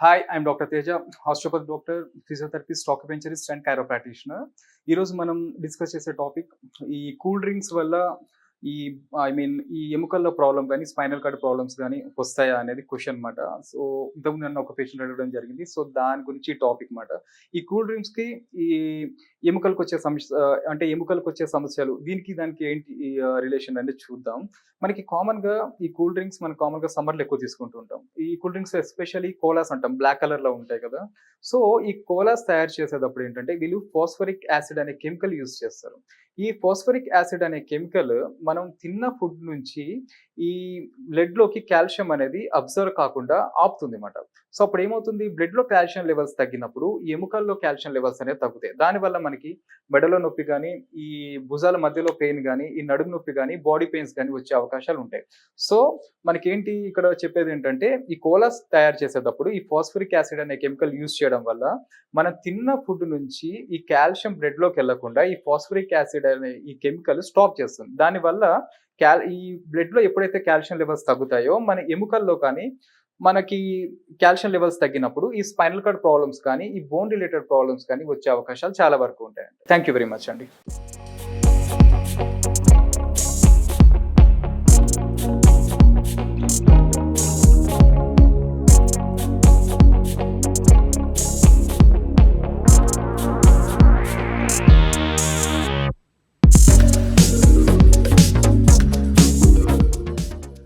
Hi I'm doctor Teja osteopathy doctor physiotherapist acupuncturist and chiro practitioner ఈరోజు మనం discuss చేసే topic ఈ cool drinks వల్ల ఈ ఐ మీన్ ఈ ఎముకల్లో ప్రాబ్లం కానీ స్పైనల్ కార్డ్ ప్రాబ్లమ్స్ కానీ వస్తాయా అనేది క్వశ్చన్ అనమాట సో ఇంతకుముందు నన్ను ఒక పేషెంట్ అడగడం జరిగింది. సో దాని గురించి టాపిక్ మాట ఈ కూల్ డ్రింక్స్కి ఈ ఎముకలకు వచ్చే సమస్య అంటే ఎముకలకు వచ్చే సమస్యలు దీనికి దానికి ఏంటి రిలేషన్ అనేది చూద్దాం. మనకి కామన్గా ఈ కూల్ డ్రింక్స్ మనం కామన్గా సమ్మర్లో ఎక్కువ తీసుకుంటూ ఉంటాం. ఈ కూల్ డ్రింక్స్ ఎస్పెషల్లీ కోలాస్ అంటాం బ్లాక్ కలర్లో ఉంటాయి కదా. సో ఈ కోలాస్ తయారు చేసేటప్పుడు ఏంటంటే వీళ్ళు ఫాస్ఫరిక్ యాసిడ్ అనే కెమికల్ యూజ్ చేస్తారు. ఈ ఫాస్ఫరిక్ యాసిడ్ అనే కెమికల్ మనం తిన్న ఫుడ్ నుంచి ఈ బ్లడ్లోకి కాల్షియం అనేది అబ్జర్వ్ కాకుండా ఆపుతుంది అనమాట సో అప్పుడు ఏమవుతుంది? బ్లడ్లో కాల్షియం లెవెల్స్ తగ్గినప్పుడు ఈ ఎముకల్లో కాల్షియం లెవెల్స్ అనేవి తగ్గుతాయి. దానివల్ల మనకి మెడలో నొప్పి కానీ ఈ భుజాల మధ్యలో పెయిన్ కానీ ఈ నడుము నొప్పి కానీ బాడీ పెయిన్స్ కానీ వచ్చే అవకాశాలు ఉంటాయి. సో మనకేంటి ఇక్కడ చెప్పేది ఏంటంటే ఈ కోలాస్ తయారు చేసేటప్పుడు ఈ ఫాస్ఫరిక్ యాసిడ్ అనే కెమికల్ యూజ్ చేయడం వల్ల మనం తిన్న ఫుడ్ నుంచి ఈ కాల్షియం బ్లడ్లోకి వెళ్ళకుండా ఈ ఫాస్ఫరిక్ యాసిడ్ ఈ కెమికల్ స్టాప్ చేస్తుంది. దానివల్ల క్యాల్ ఈ బ్లడ్లో ఎప్పుడైతే కాల్షియం లెవెల్స్ తగ్గుతాయో మన ఎముకల్లో కానీ మనకి కాల్షియం లెవెల్స్ తగ్గినప్పుడు ఈ స్పైనల్ కార్డ్ ప్రాబ్లమ్స్ కానీ ఈ బోన్ రిలేటెడ్ ప్రాబ్లమ్స్ కానీ వచ్చే అవకాశాలు చాలా వరకు ఉంటాయండి. థ్యాంక్ యూ వెరీ మచ్ అండి.